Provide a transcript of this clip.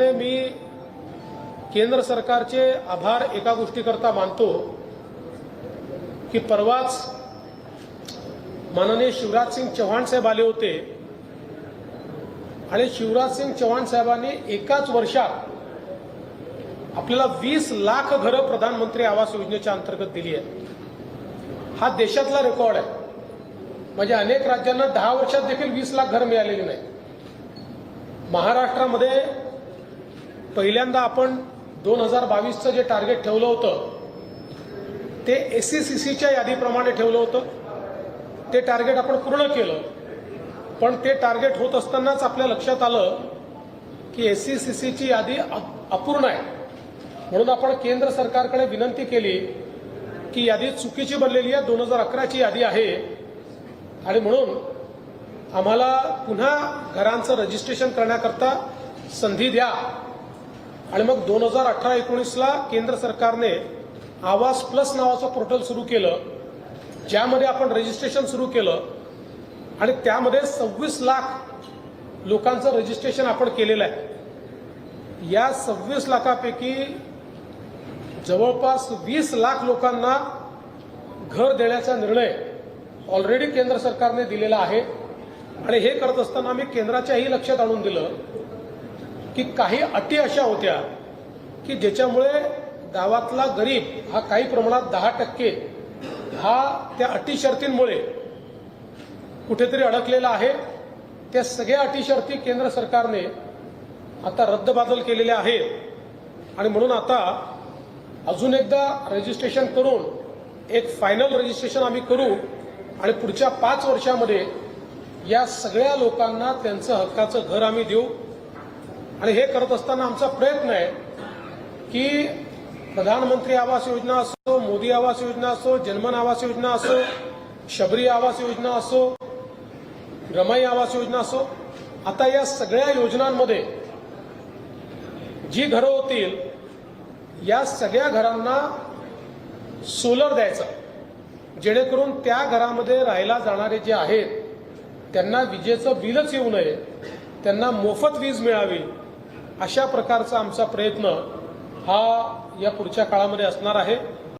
मी केंद्र सरकारचे आभार एका गोष्टीकरता मानतो की परवाच माननीय शिवराज सिंग चव्हाण साहेब आले होते. आणि शिवराज सिंग चव्हाण साहेबांनी एकाच वर्षात आपल्याला वीस लाख घरं प्रधानमंत्री आवास योजनेच्या अंतर्गत दिली आहेत. हा देशातला रेकॉर्ड आहे. म्हणजे अनेक राज्यांना दहा वर्षात देखील वीस लाख घरं मिळालेली नाही महाराष्ट्रामध्ये पहिल्यांदा आपण दोन हजार बावीसचं जे टार्गेट ठेवलं होतं ते एस सी सी सीच्या यादीप्रमाणे ठेवलं होतं. ते टार्गेट आपण पूर्ण केलं. पण ते टार्गेट होत असतानाच आपल्या लक्षात आलं की एस सी सी सीची यादी अपूर्ण आहे. म्हणून आपण केंद्र सरकारकडे विनंती केली की यादी चुकीची बनलेली आहे दोन हजार अकराची यादी आहे. आणि म्हणून आम्हाला पुन्हा घरांचं रजिस्ट्रेशन करण्याकरता संधी द्या. आणि मग दोन हजार अठरा एकोणीसला केंद्र सरकारने आवास प्लस नावाचं पोर्टल सुरू केलं ज्यामध्ये आपण रजिस्ट्रेशन सुरू केलं आणि त्यामध्ये सव्वीस लाख लोकांचं रजिस्ट्रेशन आपण केलेलं आहे. या सव्वीस लाखापैकी जवळपास वीस लाख लोकांना घर देण्याचा निर्णय ऑलरेडी केंद्र सरकारने दिलेला आहे. आणि हे करत असताना आम्ही केंद्राच्याही लक्षात आणून दिलं की काही अटी अशा होत्या की ज्याच्यामुळे गावातला गरीब हा काही प्रमाणात दहा टक्के हा त्या अटी शर्तींमुळे कुठेतरी अडकलेला आहे. त्या सगळ्या अटी शर्ती केंद्र सरकारने आता रद्दबादल केलेल्या आहेत. आणि म्हणून आता अजून एकदा रजिस्ट्रेशन करून एक फायनल रजिस्ट्रेशन आम्ही करू आणि पुढच्या पाच वर्षामध्ये या सगळ्या लोकांना त्यांचं हक्काचं घर आम्ही देऊ. आणि हे करत असताना आमचा प्रयत्न आहे की प्रधानमंत्री आवास योजना असो मोदी आवास योजना असो जनमन आवास योजना असो शबरी आवास योजना असो रमाई आवास योजना असो आता या सगळ्या योजनांमध्ये जी घरं होतील या सगळ्या घरांना सोलर द्यायचं. जेणेकरून त्या घरामध्ये राहायला जाणारे जे आहेत त्यांना विजेचं बिलच येऊ नये त्यांना मोफत वीज मिळावी अशा प्रकारचा आमचा प्रयत्न हा या पुढच्या काळामध्ये असणार आहे.